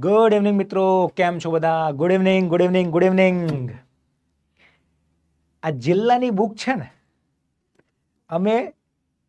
Good evening મિત્રો. કેમ છો બધા? Good evening good evening good evening આ જિલ્લાની બુક છે ને, અમે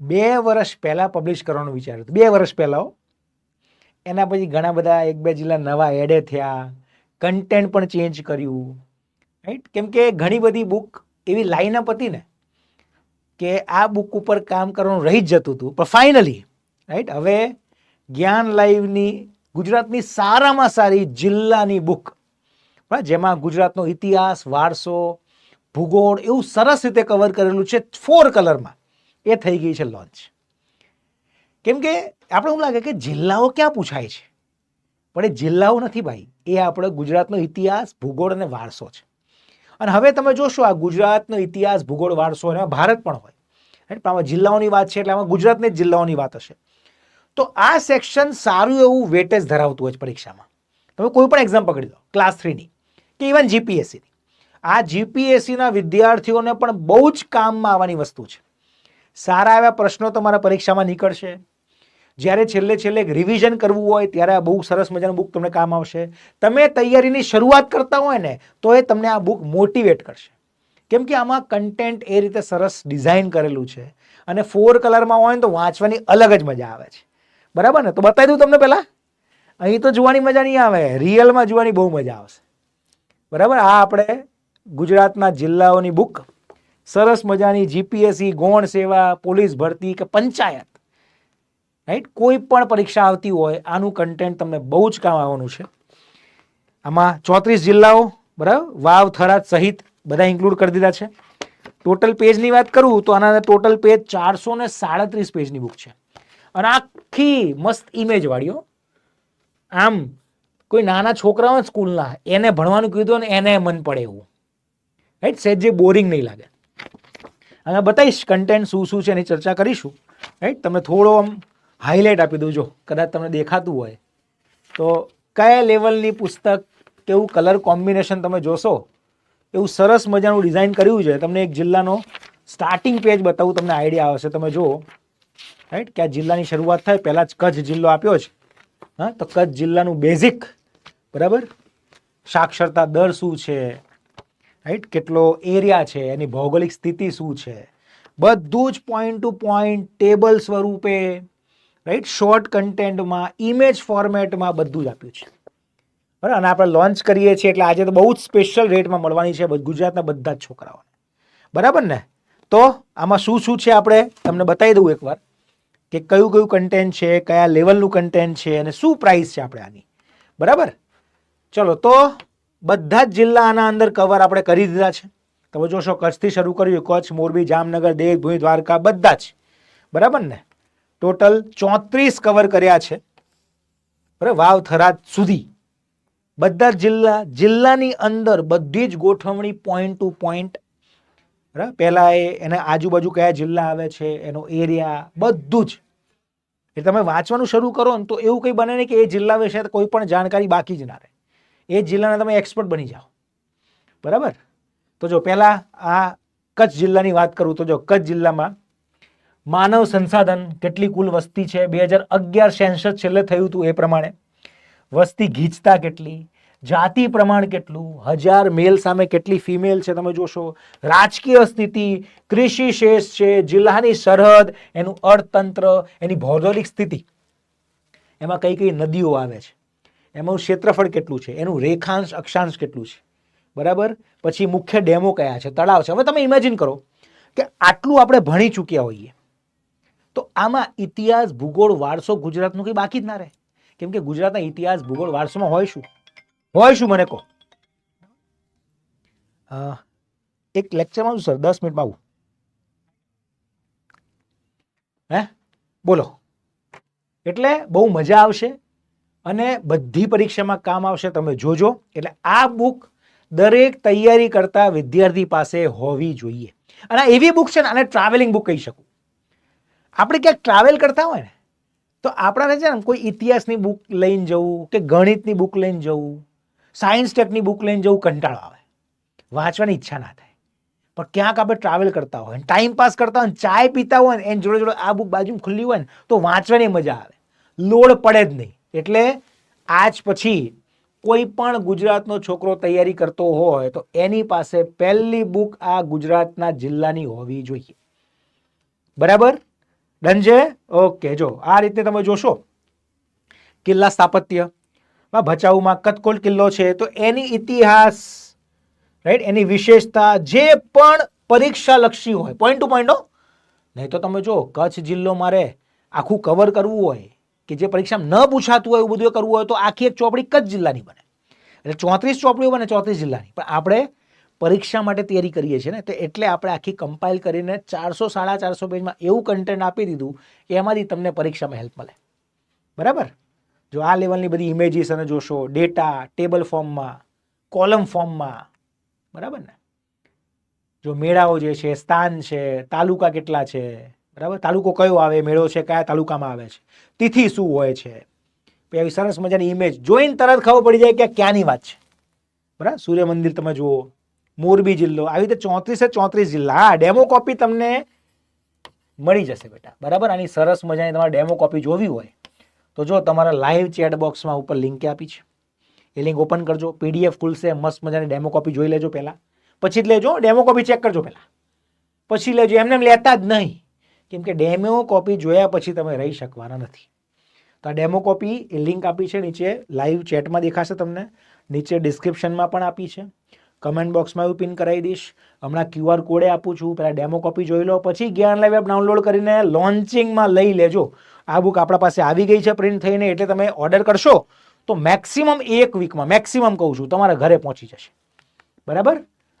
બે વર્ષ પહેલાં પબ્લિશ કરવાનું વિચાર્યું હતું. બે વર્ષ પહેલાં એના પછી ઘણા બધા એક બે જિલ્લા નવા એડે થયા કન્ટેન્ટ પણ ચેન્જ કર્યું. રાઈટ કેમ કે ઘણી બધી બુક એવી લાઈનઅપ હતી ને, કે આ બુક ઉપર કામ કરવાનું રહી જ જતું હતું. પણ ફાઇનલી રાઈટ હવે જ્ઞાન લાઈવની ગુજરાતની સારામાં સારી જિલ્લાની બુક. જેમાં ગુજરાતનો ઇતિહાસ, વારસો, ભૂગોળ એવું સરસ રીતે કવર કરેલું છે ફોર કલરમાં એ થઈ ગઈ છે લોન્ચ કેમ કે આપણે એવું લાગે કે જિલ્લાઓ ક્યાં પૂછાય છે? પણ એ જિલ્લાઓ નથી ભાઈ. એ આપણે ગુજરાતનો ઇતિહાસ, ભૂગોળ અને વારસો છે. અને હવે તમે જોશો આ ગુજરાતનો ઇતિહાસ, ભૂગોળ, વારસો અને ભારત પણ હોય. રાઈટ પણ આમાં જિલ્લાઓની વાત છે એટલે આમાં ગુજરાતની જ જિલ્લાઓની વાત હશે. તો આ સેક્શન સારું એવું વેટેજ ધરાવતું હોય છે પરીક્ષામાં. તમે કોઈ પણ એક્ઝામ પકડી લો ક્લાસ થ્રીની કે ઇવન જીપીએસસીની આ જીપીએસસીના વિદ્યાર્થીઓને પણ બહુ જ કામમાં આવવાની વસ્તુ છે. સારા એવા પ્રશ્નો તમારા પરીક્ષામાં નીકળશે. જ્યારે છેલ્લે છેલ્લે રિવિઝન કરવું હોય, ત્યારે આ બહુ સરસ મજાનું બુક તમને કામ આવશે. તમે તૈયારીની શરૂઆત કરતા હોય ને, તો એ તમને આ બુક મોટિવેટ કરશે. કેમ કે આમાં કન્ટેન્ટ એ રીતે સરસ ડિઝાઇન કરેલું છે. અને ફોર કલરમાં હોય ને, તો વાંચવાની અલગ જ મજા આવે છે. બરાબર ને? તો બતાવી દઉં તમને પહેલાં. અહીં તો જોવાની મજા નહીં આવે. રિયલમાં જોવાની બહુ મજા આવશે બરાબર? આ આપણે ગુજરાતના જિલ્લાઓની બુક સરસ મજાની જીપીએસસી ગૌણ સેવા, પોલીસ ભરતી કે પંચાયત. રાઈટ કોઈ પણ પરીક્ષા આવતી હોય, આનું કન્ટેન્ટ તમને બહુ જ કામ આવવાનું છે. આમાં ચોત્રીસ જિલ્લાઓ, બરાબર? વાવ, થરાદ સહિત બધા ઇન્ક્લુડ કરી દીધા છે. ટોટલ પેજની વાત કરું તો આના ટોટલ પેજ ચારસો ને સાડત્રીસ પેજની બુક છે. અને આખી મસ્ત ઇમેજ વાળીઓ. આમ કોઈ નાના છોકરા સ્કૂલના એને ભણવાનું કીધું ને એને મન પડે એવું. રાઈટ સેજ જે બોરિંગ નહીં લાગે. અને બતાવીશ કન્ટેન્ટ શું શું છે એની ચર્ચા કરીશું. રાઈટ તમે થોડો આમ હાઇલાઇટ આપી દઉં જો. કદાચ તમને દેખાતું હોય. તો કયા લેવલની પુસ્તક, કેવું કલર કોમ્બિનેશન તમે જોશો? એવું સરસ મજાનું ડિઝાઇન કર્યું છે. તમને એક જિલ્લાનો સ્ટાર્ટિંગ પેજ બતાવું, તમને આઈડિયા આવશે. તમે જુઓ. રાઈટ કે આ જિલ્લાની શરૂઆત થાય, પહેલાં જ કચ્છ જિલ્લો આપ્યો છે. હા, તો કચ્છ જિલ્લાનું બેઝિક બરાબર? સાક્ષરતા દર શું છે? રાઈટ કેટલો એરિયા છે? એની ભૌગોલિક સ્થિતિ શું છે? બધું જ પોઈન્ટ ટુ પોઈન્ટ ટેબલ સ્વરૂપે રાઈટ શોર્ટ કન્ટેન્ટમાં ઇમેજ ફોર્મેટમાં બધું જ આપ્યું છે. બરાબર? અને આપણે લોન્ચ કરીએ છીએ, એટલે આજે તો બહુ જ સ્પેશિયલ રેટમાં મળવાની છે ગુજરાતના બધા જ છોકરાઓને. બરાબર ને? તો આમાં શું શું છે આપણે? તમને બતાવી દઉં એકવાર. કે કયું કયું કન્ટેન્ટ છે, કયા લેવલનું કન્ટેન્ટ છે અને શું પ્રાઇસ છે આપણે આની. બરાબર? ચલો તો બધા જ જિલ્લા આના અંદર કવર આપણે કરી દીધા છે. તમે જોશો કચ્છથી શરૂ કર્યું, કચ્છ, મોરબી, જામનગર, દેવભૂમિ, દ્વારકા, બધા જ. બરાબર ને? ટોટલ ચોત્રીસ કવર કર્યા છે. બરાબર વાવ, થરાદ સુધી. બધા જિલ્લા, જિલ્લાની અંદર બધી જ ગોઠવણી પોઈન્ટ ટુ પોઈન્ટ બરાબર? પહેલાં એ એના આજુબાજુ કયા જિલ્લા આવે છે, એનો એરિયા, બધું જ. એ તમે વાંચવાનું શરૂ કરો ને તો એવું કંઈ બને નહીં કે એ જિલ્લા વિશે કોઈ પણ જાણકારી બાકી જ ના રહે. એ જિલ્લાના તમે એક્સપર્ટ બની જાઓ. બરાબર? તો જો પહેલાં આ કચ્છ જિલ્લાની વાત કરું તો જો કચ્છ જિલ્લામાં માનવ સંસાધન કેટલી કુલ વસ્તી છે? બે હજાર અગિયાર સેન્સસ છેલ્લે થયું હતું એ પ્રમાણે. વસ્તી ગીચતા કેટલી? જાતિ પ્રમાણ કેટલું? હજાર મેલ સામે કેટલી ફિમેલ છે તમે જોશો? રાજકીય સ્થિતિ, કૃષિ શેષ છે, જિલ્લાની સરહદ, એનું અર્થતંત્ર, એની ભૌગોલિક સ્થિતિ. એમાં કઈ કઈ નદીઓ આવે છે? એમાં ક્ષેત્રફળ કેટલું છે? એનું રેખાંશ, અક્ષાંશ કેટલું છે? બરાબર? પછી મુખ્ય ડેમો કયા છે? તળાવ છે? હવે તમે ઇમેજિન કરો કે આટલું આપણે ભણી ચૂક્યા હોઈએ. તો આમાં ઇતિહાસ, ભૂગોળ, વારસો ગુજરાતનું કંઈ બાકી જ ના રહે. કેમ કે ગુજરાતના ઇતિહાસ, ભૂગોળ, વારસોમાં હોય શું? હોય શું મને કહો? એક લેક્ચરમાં આવું સર દસ મિનિટમાં આવું. હે? બોલો. એટલે બહુ મજા આવશે અને બધી પરીક્ષામાં કામ આવશે, તમે જોજો. એટલે આ બુક દરેક તૈયારી કરતા વિદ્યાર્થી પાસે હોવી જોઈએ. અને એવી બુક છે ને, આને ટ્રાવેલિંગ બુક કહી શકું. આપણે ક્યાંક ટ્રાવેલ કરતા હોય ને, તો આપણાને છે ને કોઈ ઇતિહાસની બુક લઈને જવું કે ગણિતની બુક લઈને જવું. સાયન્સ ટેકની બુક લઈને જવું કંટાળો આવે. વાંચવાની ઈચ્છા ના થાય. પણ ક્યાંક આપણે ટ્રાવેલ કરતા હોય ટાઈમ પાસ કરતા હોય, ચાય પીતા હોય ને એની જોડે જોડે આ બુક બાજુમાં ખુલ્લી હોય ને, તો વાંચવાની મજા આવે. લોડ પડે જ નહીં. એટલે આજ પછી કોઈ પણ ગુજરાતનો છોકરો તૈયારી કરતો હોય, તો એની પાસે પહેલી બુક આ ગુજરાતના જિલ્લાની હોવી જોઈએ. બરાબર? ડન ઓકે જો, આ રીતે તમે જોશો. કિલ્લા સ્થાપત્ય. માં ભચાઉમાં કતકોલ કિલ્લો છે, તો એની ઇતિહાસ રાઈટ એની વિશેષતા જે પણ પરીક્ષા લક્ષી હોય પોઈન્ટ ટુ પોઈન્ટ નહીં તો તમે જો કચ્છ જિલ્લો મારે આખું કવર કરવું હોય કે જે પરીક્ષામાં ન પૂછાતું હોય એવું બધું કરવું હોય તો આખી એક ચોપડી કચ્છ જિલ્લાની બને. એટલે ચોત્રીસ ચોપડીઓ બને ચોત્રીસ જિલ્લાની. પણ આપણે પરીક્ષા માટે તૈયારી કરીએ છીએ ને, તો એટલે આપણે આખી કમ્પાઇલ કરીને ચારસો સાડા ચારસો પેજમાં એવું કન્ટેન્ટ આપી દીધું કે એમાંથી તમને પરીક્ષામાં હેલ્પ મળે. બરાબર? જો આ લેવલની બધી ઇમેજીસ અને જોશો ડેટા ટેબલ ફોર્મમાં કોલમ ફોર્મમાં બરાબર ને? જો મેળાઓ જે છે, સ્થાન છે, તાલુકા કેટલા છે, બરાબર? તાલુકો કયો આવે, મેળો છે, કયા તાલુકામાં આવે છે? તિથિ શું હોય છે? આવી સરસ મજાની ઇમેજ જોઈને તરત ખબર પડી જાય કે ક્યાંની વાત છે. બરાબર? સૂર્ય મંદિર તમે જુઓ, મોરબી જિલ્લો, આવી રીતે ચોત્રીસે ચોત્રીસ જિલ્લા. હા ડેમો કોપી તમને મળી જશે બેટા. બરાબર? આની સરસ મજાની તમારે ડેમો કોપી જોવી હોય. તો જો તમારા લાઈવ ચેટ બોક્સમાં ઉપર લિંક આપી છે. એ લિંક ઓપન કરજો પીડીએફ ખુલશે, મસ્ત મજાની ડેમો કોપી જોઈ લેજો પહેલાં. પછી જ લેજો ડેમો કોપી ચેક કરજો પહેલાં. પછી લેજો, એમને એમ લેતા જ નહીં. કેમ કે ડેમો કોપી જોયા પછી તમે રહી શકવાના નથી. તો આ ડેમો કોપી એ લિંક આપી છે, નીચે લાઈવ ચેટમાં દેખાશે તમને. નીચે ડિસ્ક્રિપ્શનમાં પણ આપી છે. કમેન્ટ બોક્સમાં એવું પિન કરાવી દઈશ. હમણાં ક્યુઆર કોડે આપું છું. પહેલાં ડેમો કોપી જોઈ લો, પછી જ્ઞાન લાઈવ એપ ડાઉનલોડ કરીને લોન્ચિંગમાં લઈ લેજો. આ બુક આપણા પાસે આવી ગઈ છે પ્રિન્ટ થઈને, એટલે તમે ઓર્ડર કરશો તો મેક્સિમમ એક વીકમાં મેક્સિમમ કહું છું, તમારા ઘરે પહોંચી જશે. બરાબર?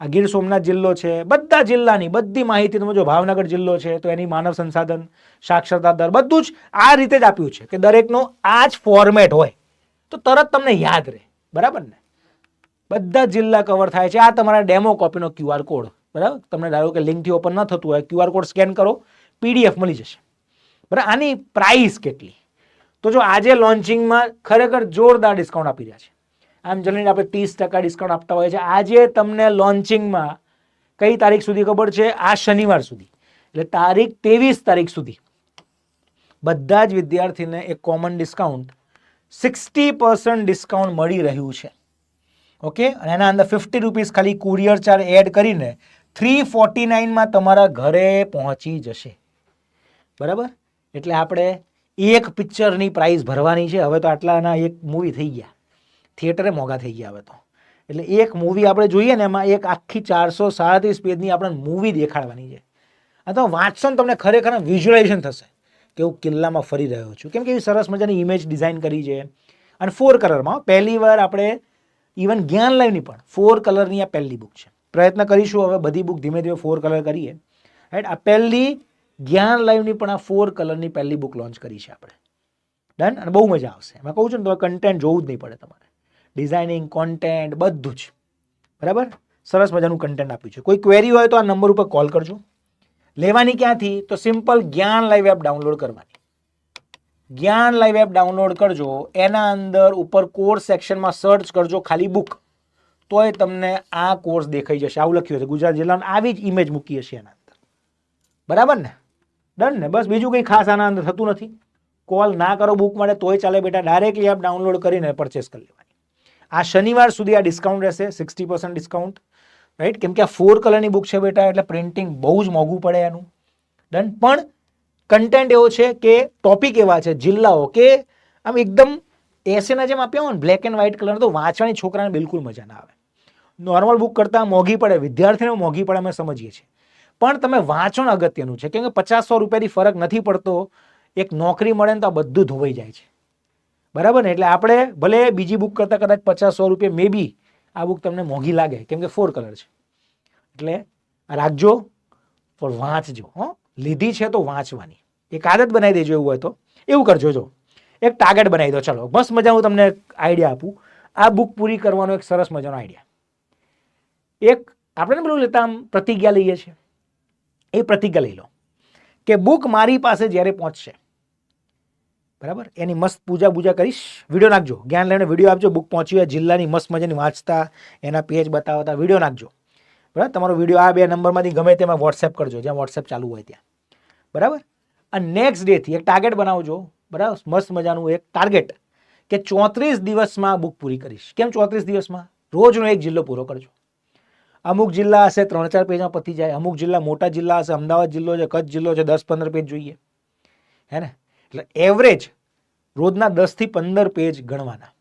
આ ગીર સોમનાથ જિલ્લો છે. બધા જિલ્લાની બધી માહિતી તમે જો ભાવનગર જિલ્લો છે, તો એની માનવ સંસાધન, સાક્ષરતા દર બધું જ આ રીતે જ આપ્યું છે કે દરેકનો આ જ ફોર્મેટ હોય. તો તરત તમને યાદ રહે. બરાબર ને? બધા જિલ્લા કવર થાય છે. આ તમારા ડેમો કોપીનો ક્યુઆર કોડ બરાબર? તમને ધારો કે લિંકથી ઓપન ન થતું હોય ક્યુઆર કોડ સ્કેન કરો પીડીએફ મળી જશે. બરાબર? આની પ્રાઇસ કેટલી? તો જો આજે લોન્ચિંગમાં ખરેખર જોરદાર ડિસ્કાઉન્ટ આપી રહ્યા છે. આમ જનરલી આપણે ત્રીસ ટકા ડિસ્કાઉન્ટ આપતા હોય છે આજે તમને લોન્ચિંગમાં કઈ તારીખ સુધી ખબર છે? આ શનિવાર સુધી. એટલે તારીખ ત્રેવીસ તારીખ સુધી. બધા જ વિદ્યાર્થીને એક common discount sixty percent discount મળી રહ્યું છે. ઓકે અને એના અંદર ફિફ્ટી રૂપીસ ખાલી કુરિયર ચાર્જ એડ કરીને થ્રી ફોર્ટી નાઇનમાં તમારા ઘરે પહોંચી જશે. બરાબર? એટલે આપણે એક પિક્ચરની પ્રાઇસ ભરવાની છે. હવે તો આટલાના એક મૂવી થઈ ગયા. થિયેટરે મોંઘા થઈ ગયા હવે તો. એટલે એક મૂવી આપણે જોઈએ ને એમાં એક આખી ચારસો સાડત્રીસ પેજની આપણે મૂવી દેખાડવાની છે. આ તો વાંચશો ને તમને ખરેખર વિઝ્યુઅલાઇઝેશન થશે કે હું કિલ્લામાં ફરી રહ્યો છું. કેમ કે એવી સરસ મજાની ઇમેજ ડિઝાઇન કરી છે. અને ફોર કલરમાં પહેલી વાર આપણે ઇવન જ્ઞાન લાઈવની પણ ફોર કલરની આ પહેલી બુક છે. પ્રયત્ન કરીશું હવે બધી બુક ધીમે ધીમે ફોર કલર કરીએ. રાઈટ આ પહેલી જ્ઞાન લાઈવની પણ આ ફોર કલરની પહેલી બુક લોન્ચ કરી છે આપણે. ડન અને બહુ મજા આવશે. એમાં કહું છું ને, તો કન્ટેન્ટ જોવું જ નહીં પડે તમારે. ડિઝાઇનિંગ કોન્ટેન્ટ બધું જ. બરાબર? સરસ મજાનું કન્ટેન્ટ આપ્યું છે. કોઈ ક્વેરી હોય તો આ નંબર ઉપર કોલ કરજો. લેવાની ક્યાંથી? તો સિમ્પલ જ્ઞાન લાઈવ એપ ડાઉનલોડ કરવાની. જ્ઞાન લાઈવ એપ ડાઉનલોડ કરજો, એના અંદર ઉપર કોર્સ સેક્શનમાં સર્ચ કરજો ખાલી બુક તોય તમને આ કોર્સ દેખાઈ જશે. આવું લખ્યું છે ગુજરાત જિલ્લામાં. આવી જ ઇમેજ મૂકી હશે એના અંદર. બરાબર ને? ડન ને? બસ બીજું કંઈ ખાસ આના અંદર થતું નથી. કોલ ના કરો બુક માટે, તોય ચાલે બેટા. ડાયરેક્ટલી એપ ડાઉનલોડ કરીને પરચેસ કરી લેવાની. આ શનિવાર સુધી આ ડિસ્કાઉન્ટ રહેશે સિક્સટી પર્સન્ટ ડિસ્કાઉન્ટ રાઈટ કેમ કે આ ફોર કલરની બુક છે બેટા, એટલે પ્રિન્ટિંગ બહુ જ મોંઘું પડે એનું. ડન પણ કન્ટેન્ટ એવો છે કે ટોપિક એવા છે, જિલ્લાઓ કે આમ એકદમ એસેના જેમ આપ્યા હોય ને બ્લેક એન્ડ વ્હાઇટ કલર તો વાંચવાની છોકરાને બિલકુલ મજા ના આવે. નોર્મલ બુક કરતાં મોંઘી પડે, વિદ્યાર્થીને મોંઘી પડે, અમે સમજીએ છીએ. પણ તમે વાંચો અગત્યનું છે, કેમ કે પચાસ સો રૂપિયાથી ફરક નથી પડતો, એક નોકરી મળે ને તો આ બધું ધોવાઈ જાય છે. બરાબર ને? એટલે આપણે ભલે બીજી બુક કરતાં કદાચ પચાસ સો રૂપિયા મે બી આ બુક તમને મોંઘી લાગે, કેમ કે ફોર કલર છે. એટલે રાખજો, પણ વાંચજો, હો. લીધી છે તો વાંચવાની. એક આદત બનાવી દેજો એવું હોય તો. એવું કરજો, જો. એક ટાર્ગેટ બનાવી દો. ચલો બસ મજા હું તમને આઈડિયા આપું. આ બુક પૂરી કરવાનો એક સરસ મજાનો આઈડિયા. એક, આપણે પેલું લેતા આમ પ્રતિજ્ઞા લઈએ છીએ. એ પ્રતિજ્ઞા લઈ લો. કે બુક મારી પાસે જ્યારે પહોંચશે. બરાબર? એની મસ્ત પૂજા પૂજા કરીશ. વીડિયો નાખજો. જ્ઞાન લઈને વીડિયો આપજો. બુક પહોંચ્યું જિલ્લાની મસ્ત મજાની વાંચતા, એના પેજ બતાવતા, વીડિયો નાખજો. બરાબર? તમારો વીડિયો આ બે નંબરમાંથી ગમે તેમાં વોટ્સએપ કરજો, જ્યાં વોટ્સએપ ચાલુ હોય ત્યાં. બરાબર? અને નેક્સ્ટ ડેથી એક ટાર્ગેટ બનાવજો, બરાબર? મસ્ત મજાનું એક ટાર્ગેટ કે ચોત્રીસ દિવસમાં બુક પૂરી કરીશ. કેમ ચોત્રીસ દિવસમાં? રોજનો એક જિલ્લો પૂરો કરજો. અમુક જિલ્લા હશે, ત્રણ ચાર પેજમાં પતી જાય. અમુક જિલ્લા મોટા જિલ્લા હશે, અમદાવાદ જિલ્લો છે, કચ્છ જિલ્લો છે, દસ પંદર પેજ જોઈએ. હે ને? એટલે એવરેજ રોજના દસથી પંદર પેજ ગણવાના.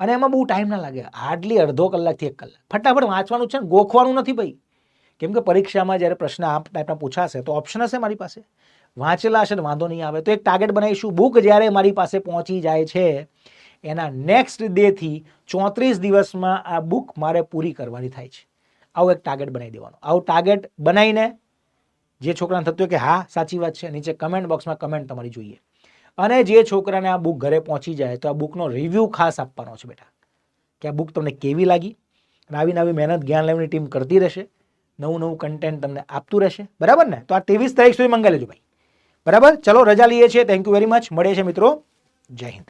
અને એમાં બહુ ટાઈમ ના લાગે. હાર્ડલી અડધો કલાકથી એક કલાક. ફટાફટ વાંચવાનું છે ને, ગોખવાનું નથી ભાઈ. કેમ કે પરીક્ષામાં જ્યારે પ્રશ્ન આ ટાઈપના પૂછાશે, તો ઓપ્શન હશે મારી પાસે. વાંચેલા હશે ને, વાંધો નહીં આવે. તો એક ટાર્ગેટ બનાવીશું બુક જ્યારે મારી પાસે પહોંચી જાય છે, એના નેક્સ્ટ ડેથી ચોત્રીસ દિવસમાં આ બુક મારે પૂરી કરવાની થાય છે. આવું એક ટાર્ગેટ બનાવી દેવાનું. આવું ટાર્ગેટ બનાવીને જે છોકરાને થતું હોય કે હા, સાચી વાત છે, નીચે કમેન્ટ બોક્સમાં કમેન્ટ તમારી જોઈએ. અને જે છોકરાને આ બુક ઘરે પહોંચી જાય તો આ બુકનો રિવ્યૂ ખાસ આપવાનો છે બેટા. કે આ બુક તમને કેવી લાગી? અને આવી નવી મહેનત જ્ઞાન લેવાની ટીમ કરતી રહેશે. નવું નવું કન્ટેન્ટ તમને આપતું રહેશે. બરાબર ને? તો આ ત્રેવીસ તારીખ સુધી મંગાવી લેજો ભાઈ. બરાબર? ચલો, રજા લઈએ છીએ. થેન્ક યુ વેરી મચ મળીએ છીએ મિત્રો. જય હિન્દ.